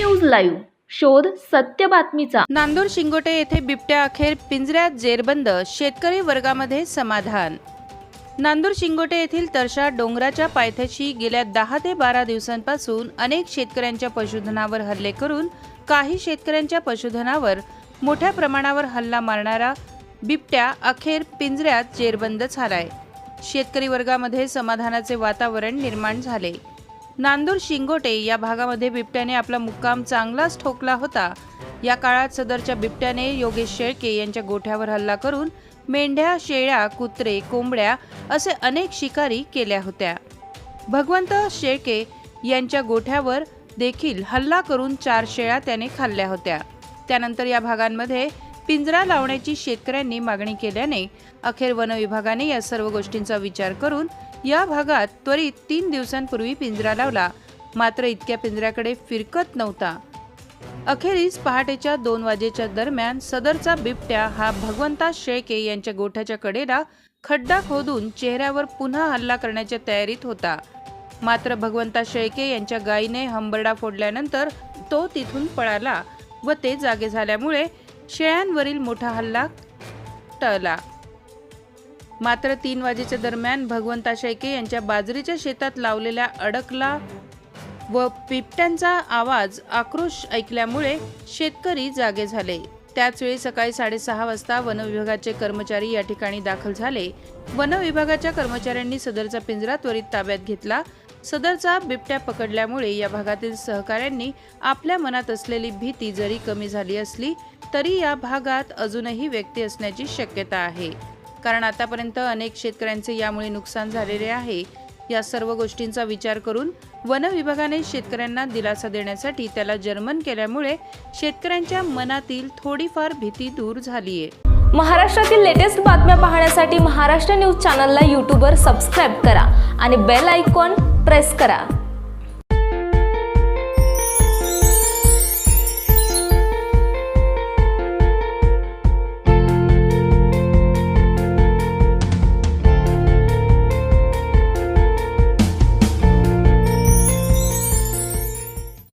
Live. शोध सत्य बातमीचा. नांदूर शिंगोटे येथे बिबट्या अखेर पिंजऱ्यात जेरबंद शेतकरी वर्गामध्ये समाधान. नांदूर शिंगोटे येथील तरशा डोंगराच्या पायथ्याशी गेल्या दहा ते बारा दिवसांपासून अनेक शेतकऱ्यांच्या पशुधनावर हल्ले करून काही शेतकऱ्यांच्या पशुधनावर मोठ्या प्रमाणावर हल्ला मारणारा बिबट्या अखेर पिंजऱ्यात जेरबंद झालाय. शेतकरी वर्गामध्ये समाधानाचे वातावरण निर्माण झाले. नांदूर शिंगोटे या भागामध्ये बिबट्याने आपला मुक्काम चांगलाच ठोकला होता. या काळात सदरच्या बिबट्याने योगेश शेळके यांच्या गोठ्यावर हल्ला करून मेंढ्या शेळ्या कुत्रे कोंबड्या असे अनेक शिकारी केल्या होत्या. भगवंत शेळके यांच्या गोठ्यावर देखील हल्ला करून चार शेळ्या त्याने खाल्ल्या होत्या. त्यानंतर या भागांमध्ये पिंजरा लावण्याची शेतकऱ्यांनी मागणी केल्याने अखेर वन विभागाने या सर्व गोष्टींचा विचार करून या भागात त्वरित तीन दिवसांपूर्वी पिंजरा लावला. मात्र इतक्या पिंजऱ्याकडे फिरकत नव्हता. अखेरीस पहाटेच्या दोन वाजेच्या दरम्यान सदरचा बिबट्या हा भगवंता शेळके यांच्या गोठ्याच्या कडेला खड्डा खोदून चेहऱ्यावर पुन्हा हल्ला करण्याच्या तयारीत होता. मात्र भगवंता शेळके यांच्या गायीने हंबरडा फोडल्यानंतर तो तिथून पळाला व ते जागे झाल्यामुळे शेळ्यांवरील मोठा हल्ला टळला. मात्र तीन वाजेच्या दरम्यान भगवंता शेळके यांच्या बाजरीच्या शेतात लावलेल्या अडकला व बिबट्यांचा आवाज आक्रोश ऐकल्यामुळे शेतकरी जागे झाले. त्याचवेळी सकाळी साडेसहा वाजता वनविभागाचे कर्मचारी या ठिकाणी दाखल झाले. वन विभागाच्या कर्मचाऱ्यांनी सदरचा पिंजरा त्वरित ताब्यात घेतला सदरचा बिबट्या पकडल्यामुळे या भागातील सहकाऱ्यांनी आपल्या मनात असलेली भीती जरी कमी झाली असली तरी या भागात अजूनही व्यक्ती असण्याची शक्यता आहे. कारण आतापर्यंत अनेक शेतकऱ्यांचे यामुळे नुकसान झालेले आहे. या सर्व गोष्टींचा विचार करून वन विभागाने शेतकऱ्यांना दिलासा देण्यासाठी त्याला जर्मन केल्यामुळे शेतकऱ्यांच्या मनातील थोडीफार भीती दूर झालीये. महाराष्ट्रातील लेटेस्ट बातम्या पाहण्यासाठी महाराष्ट्र न्यूज चॅनलला यूट्यूबवर सबस्क्राईब करा आणि बेल आयकॉन प्रेस करा.